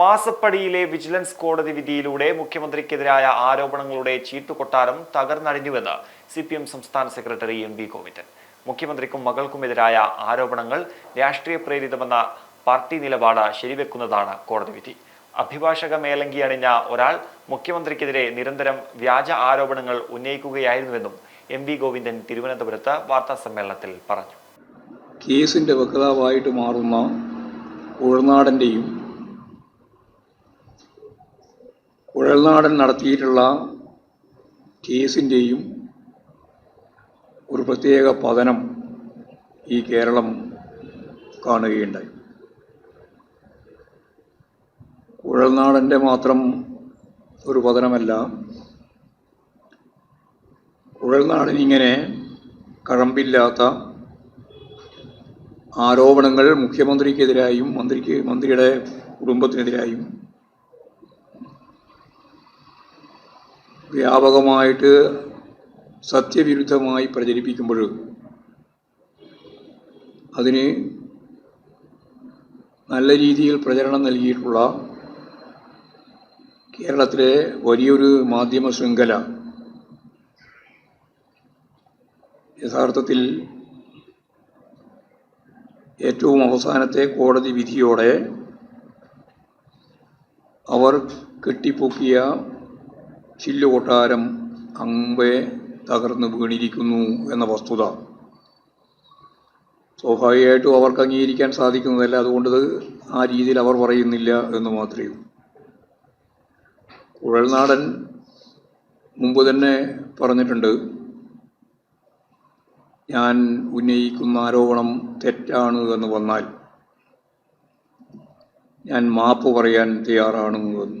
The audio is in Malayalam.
മാസപ്പടിയിലെ വിജിലൻസ് കോടതി വിധിയിലൂടെ മുഖ്യമന്ത്രിക്കെതിരായ ആരോപണങ്ങളുടെ ചീട്ടുകൊട്ടാരം തകർന്നടിഞ്ഞുവെന്ന് സി പി എം സംസ്ഥാന സെക്രട്ടറി എം വി ഗോവിന്ദൻ. മുഖ്യമന്ത്രിക്കും മകൾക്കുമെതിരായ ആരോപണങ്ങൾ രാഷ്ട്രീയ പ്രേരിതമെന്ന പാർട്ടി നിലപാട് ശരിവെക്കുന്നതാണ് കോടതി വിധി. അഭിഭാഷക മേലങ്കി അണിഞ്ഞ ഒരാൾ മുഖ്യമന്ത്രിക്കെതിരെ നിരന്തരം വ്യാജ ആരോപണങ്ങൾ ഉന്നയിക്കുകയായിരുന്നുവെന്നും എം വി ഗോവിന്ദൻ തിരുവനന്തപുരത്ത് വാർത്താ സമ്മേളനത്തിൽ പറഞ്ഞു. കേസിന്റെ വക്താവായിട്ട് മാറുന്ന കുഴൽനാടന്റെയും കുഴൽനാടൻ നടത്തിയിട്ടുള്ള കേസിന്റെയും ഒരു പ്രത്യേക പതനം ഈ കേരളം കാണുകയുണ്ടായി. കുഴൽനാടന്റെ മാത്രം ഒരു പതനമല്ല കുഴൽനാടിനിങ്ങനെ കഴമ്പില്ലാത്ത ആരോപണങ്ങൾ മുഖ്യമന്ത്രിക്കെതിരായും മന്ത്രിക്ക് മന്ത്രിയുടെ കുടുംബത്തിനെതിരായും വ്യാപകമായിട്ട് സത്യവിരുദ്ധമായി പ്രചരിപ്പിക്കുമ്പോൾ അതിന് നല്ല രീതിയിൽ പ്രചരണം നൽകിയിട്ടുള്ള കേരളത്തിലെ വലിയൊരു മാധ്യമ ശൃംഖല യഥാർത്ഥത്തിൽ ഏറ്റവും അവസാനത്തെ കോടതി വിധിയോടെ അവർ കെട്ടിപ്പൊക്കിയ ചില്ലുകൊട്ടാരം അങ്ങേ തകർന്നു വീണിരിക്കുന്നു എന്ന വസ്തുത. സ്വാഭാവികമായിട്ടും അവർക്ക് അംഗീകരിക്കാൻ സാധിക്കുന്നതല്ല. അതുകൊണ്ട് ആ രീതിയിൽ അവർ പറയുന്നില്ല എന്ന് മാത്രമേ കുഴൽനാടൻ മുമ്പ് തന്നെ പറഞ്ഞിട്ടുണ്ട് ഞാൻ ഉന്നയിക്കുന്ന ആരോപണം തെറ്റാണ് എന്ന് വന്നാൽ ഞാൻ മാപ്പ് പറയാൻ തയ്യാറാണ് എന്ന്.